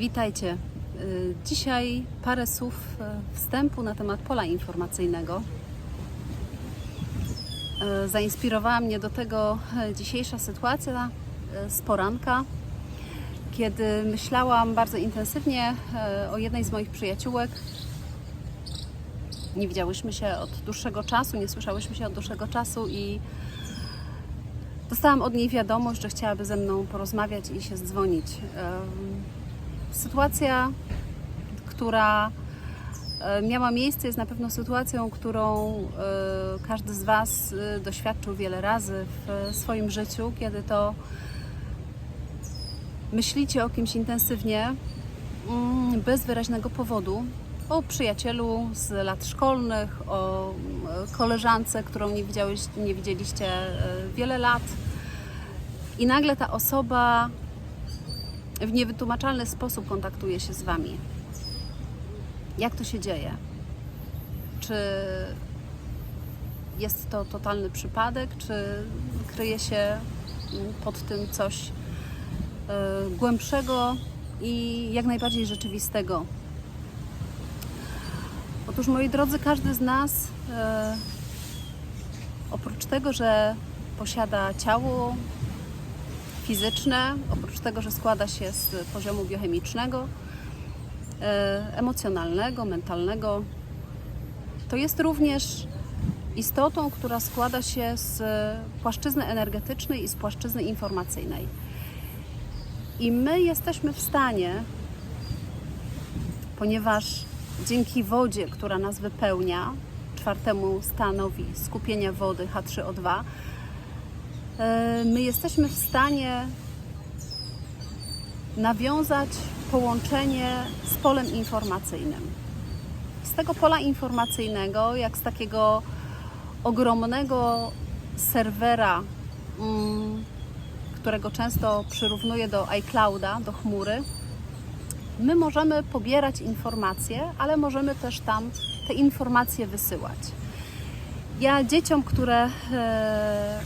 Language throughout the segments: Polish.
Witajcie. Y, Dzisiaj parę słów y, wstępu na temat pola informacyjnego. Y, Zainspirowała mnie do tego dzisiejsza sytuacja z poranka, kiedy myślałam bardzo intensywnie o jednej z moich przyjaciółek. Nie widziałyśmy się od dłuższego czasu, nie słyszałyśmy się od dłuższego czasu i dostałam od niej wiadomość, że chciałaby ze mną porozmawiać i się zdzwonić. Sytuacja, która e, miała miejsce, jest na pewno sytuacją, którą e, każdy z Was e, doświadczył wiele razy w swoim życiu, kiedy to myślicie o kimś intensywnie, mm, bez wyraźnego powodu. O przyjacielu z lat szkolnych, o koleżance, którą nie, nie widzieliście wiele lat. I nagle ta osoba w niewytłumaczalny sposób kontaktuje się z Wami. Jak to się dzieje? Czy jest to totalny przypadek, czy kryje się pod tym coś e, głębszego i jak najbardziej rzeczywistego? Otóż, moi drodzy, każdy z nas, e, oprócz tego, że posiada ciało, fizyczne, oprócz tego, że składa się z poziomu biochemicznego, e, emocjonalnego, mentalnego, to jest również istotą, która składa się z płaszczyzny energetycznej i z płaszczyzny informacyjnej. I my jesteśmy w stanie, ponieważ dzięki wodzie, która nas wypełnia, czwartemu stanowi skupienia wody H3O2, e, my jesteśmy w stanie nawiązać połączenie z polem informacyjnym. Z tego pola informacyjnego, jak z takiego ogromnego serwera, mm, którego często przyrównuję do iClouda, do chmury, my możemy pobierać informacje, ale możemy też tam te informacje wysyłać. Ja dzieciom, które e,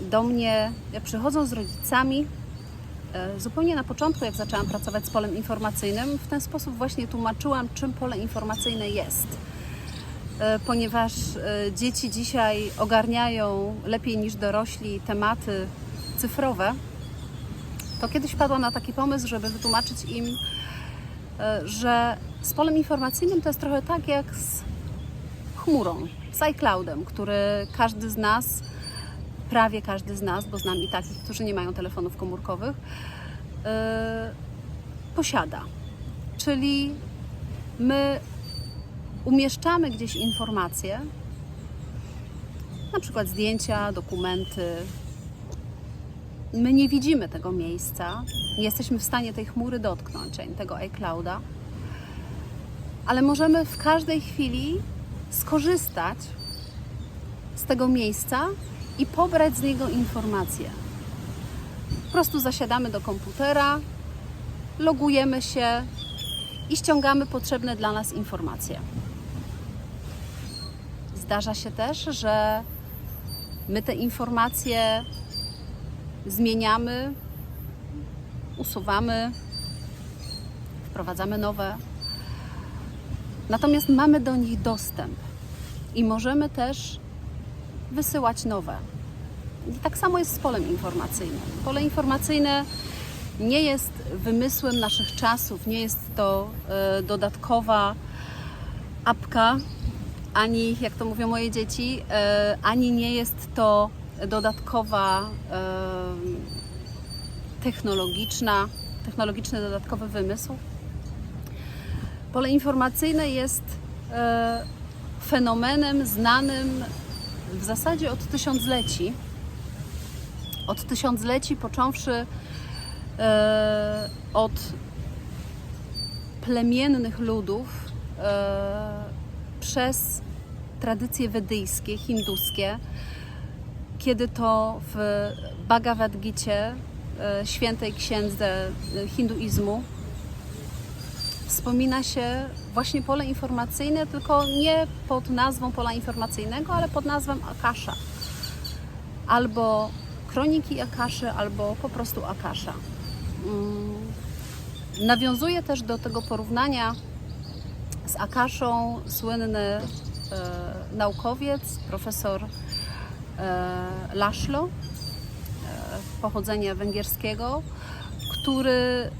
do mnie przychodzą z rodzicami, e, zupełnie na początku, jak zaczęłam pracować z polem informacyjnym, w ten sposób właśnie tłumaczyłam, czym pole informacyjne jest. E, Ponieważ e, dzieci dzisiaj ogarniają lepiej niż dorośli tematy cyfrowe, to kiedyś padłam na taki pomysł, żeby wytłumaczyć im, e, że z polem informacyjnym to jest trochę tak jak z chmurą, z iCloudem, który każdy z nas, prawie każdy z nas, bo znam i takich, którzy nie mają telefonów komórkowych, e, posiada. Czyli my umieszczamy gdzieś informacje, na przykład zdjęcia, dokumenty. My nie widzimy tego miejsca, nie jesteśmy w stanie tej chmury dotknąć, ani tego iClouda, ale możemy w każdej chwili skorzystać z tego miejsca i pobrać z niego informacje. Po prostu zasiadamy do komputera, logujemy się i ściągamy potrzebne dla nas informacje. Zdarza się też, że my te informacje zmieniamy, usuwamy, wprowadzamy nowe. Natomiast mamy do nich dostęp i możemy też wysyłać nowe. I tak samo jest z polem informacyjnym. Pole informacyjne nie jest wymysłem naszych czasów, nie jest to e, dodatkowa apka, ani, jak to mówią moje dzieci, e, ani nie jest to dodatkowa e, technologiczna, technologiczny dodatkowy wymysł. Pole informacyjne jest fenomenem znanym w zasadzie od tysiącleci. Od tysiącleci, począwszy e, od plemiennych ludów e, przez tradycje wedyjskie, hinduskie, kiedy to w Bhagavad Gita, e, świętej księdze hinduizmu, wspomina się właśnie pole informacyjne, tylko nie pod nazwą pola informacyjnego, ale pod nazwą Akasha. Albo kroniki Akaszy, albo po prostu Akasha. Mm. Nawiązuje też do tego porównania z Akaszą słynny e, naukowiec, profesor e, Laszlo, e, pochodzenia węgierskiego, który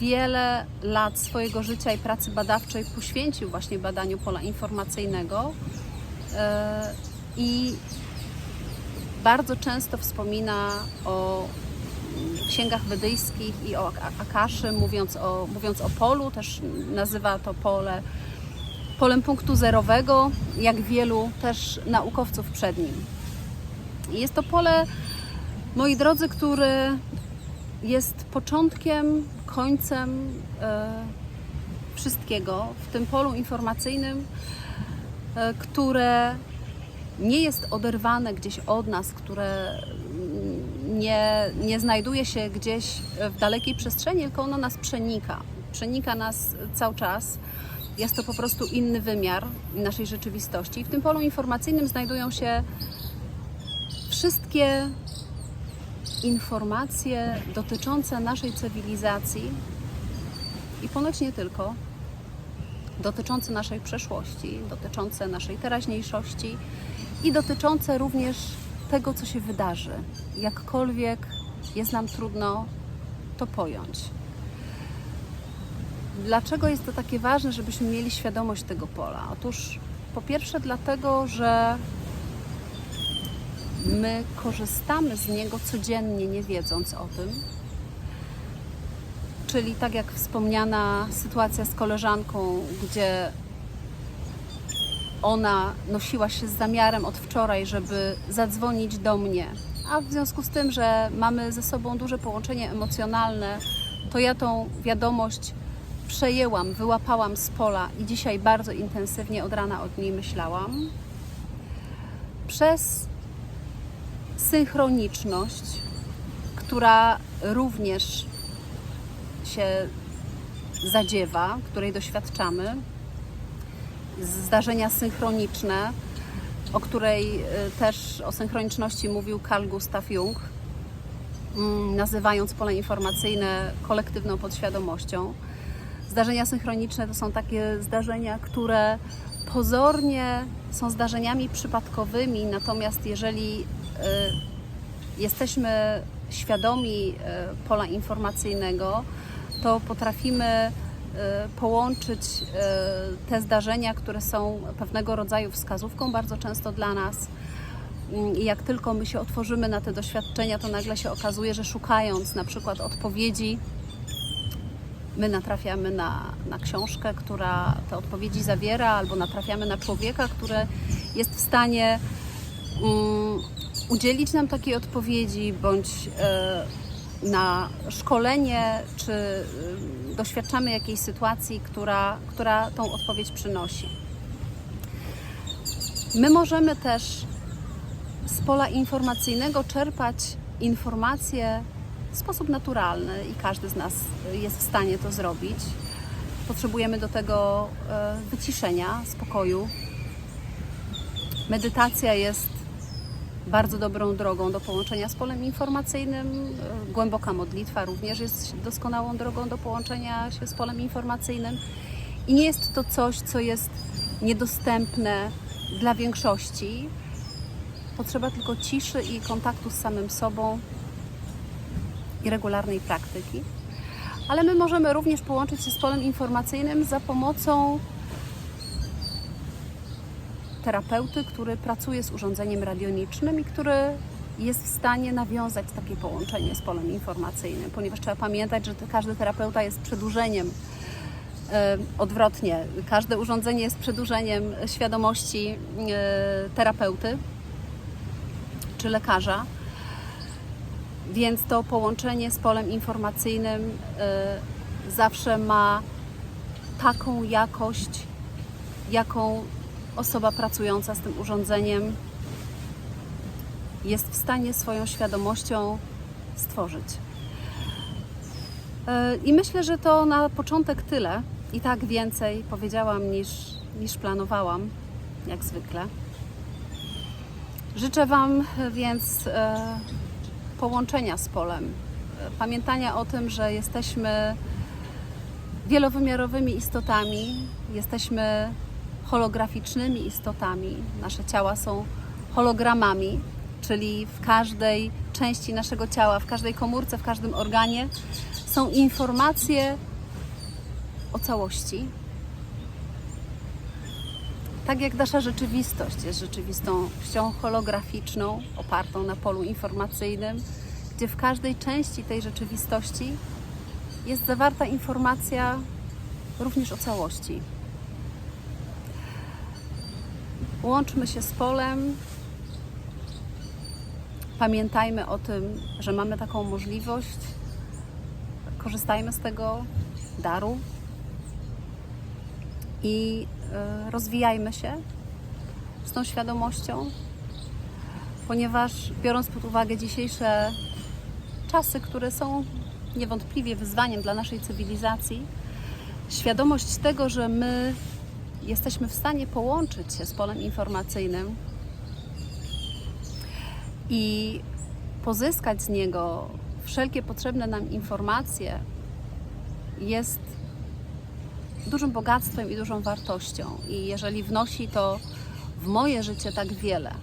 wiele lat swojego życia i pracy badawczej poświęcił właśnie badaniu pola informacyjnego e, i bardzo często wspomina o księgach wedyjskich i o Ak- Akaszy, mówiąc o, mówiąc o polu, też nazywa to pole polem punktu zerowego, jak wielu też naukowców przed nim. Jest to pole, moi drodzy, który jest początkiem, końcem e, wszystkiego w tym polu informacyjnym, e, które nie jest oderwane gdzieś od nas, które nie, nie znajduje się gdzieś w dalekiej przestrzeni, tylko ono nas przenika. Przenika nas cały czas. Jest to po prostu inny wymiar naszej rzeczywistości. W tym polu informacyjnym znajdują się wszystkie informacje dotyczące naszej cywilizacji i ponoć nie tylko, dotyczące naszej przeszłości, dotyczące naszej teraźniejszości i dotyczące również tego, co się wydarzy. Jakkolwiek jest nam trudno to pojąć. Dlaczego jest to takie ważne, żebyśmy mieli świadomość tego pola? Otóż po pierwsze dlatego, że my korzystamy z niego codziennie, nie wiedząc o tym. Czyli tak jak wspomniana sytuacja z koleżanką, gdzie ona nosiła się z zamiarem od wczoraj, żeby zadzwonić do mnie, a w związku z tym, że mamy ze sobą duże połączenie emocjonalne, to ja tą wiadomość przejęłam, wyłapałam z pola i dzisiaj bardzo intensywnie od rana od niej myślałam. Przez synchroniczność, która również się zadziewa, której doświadczamy, zdarzenia synchroniczne, o której y, też o synchroniczności mówił Carl Gustav Jung, mm, nazywając pole informacyjne kolektywną podświadomością. Zdarzenia synchroniczne to są takie zdarzenia, które pozornie są zdarzeniami przypadkowymi, natomiast jeżeli y, jesteśmy świadomi y, pola informacyjnego, to potrafimy y, połączyć te zdarzenia, które są pewnego rodzaju wskazówką bardzo często dla nas. Mm, I jak tylko my się otworzymy na te doświadczenia, to nagle się okazuje, że szukając na przykład odpowiedzi, my natrafiamy na, na książkę, która te odpowiedzi zawiera, albo natrafiamy na człowieka, który jest w stanie um, udzielić nam takiej odpowiedzi, bądź e, na szkolenie, czy y, doświadczamy jakiejś sytuacji, która, która tą odpowiedź przynosi. My możemy też z pola informacyjnego czerpać informacje w sposób naturalny i każdy z nas jest w stanie to zrobić. Potrzebujemy do tego e, wyciszenia, spokoju. Medytacja jest bardzo dobrą drogą do połączenia z polem informacyjnym. E, Głęboka modlitwa również jest doskonałą drogą do połączenia się z polem informacyjnym. I nie jest to coś, co jest niedostępne dla większości. Potrzeba tylko ciszy i kontaktu z samym sobą i regularnej praktyki. Ale my możemy również połączyć się z polem informacyjnym za pomocą terapeuty, który pracuje z urządzeniem radionicznym i który jest w stanie nawiązać takie połączenie z polem informacyjnym, ponieważ trzeba pamiętać, że każdy terapeuta jest przedłużeniem, e, odwrotnie, każde urządzenie jest przedłużeniem świadomości e, terapeuty czy lekarza, więc to połączenie z polem informacyjnym e, zawsze ma taką jakość, jaką osoba pracująca z tym urządzeniem jest w stanie swoją świadomością stworzyć. E, I myślę, że to na początek tyle. I tak więcej powiedziałam niż, niż planowałam, jak zwykle. Życzę Wam więc e, połączenia z polem pamiętania o tym, że jesteśmy wielowymiarowymi istotami, jesteśmy holograficznymi istotami. Nasze ciała są hologramami, czyli w każdej części naszego ciała, w każdej komórce, w każdym organie są informacje o całości. Tak jak nasza rzeczywistość jest rzeczywistością holograficzną, opartą na polu informacyjnym, gdzie w każdej części tej rzeczywistości jest zawarta informacja również o całości. Łączmy się z polem. Pamiętajmy o tym, że mamy taką możliwość. Korzystajmy z tego daru i rozwijajmy się z tą świadomością, ponieważ biorąc pod uwagę dzisiejsze czasy, które są niewątpliwie wyzwaniem dla naszej cywilizacji, świadomość tego, że my jesteśmy w stanie połączyć się z polem informacyjnym i pozyskać z niego wszelkie potrzebne nam informacje, jest dużym bogactwem i dużą wartością. I jeżeli wnosi to w moje życie tak wiele,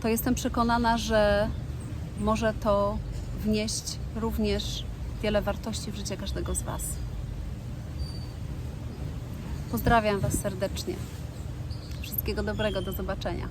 to jestem przekonana, że może to wnieść również wiele wartości w życie każdego z Was. Pozdrawiam Was serdecznie. Wszystkiego dobrego, do zobaczenia.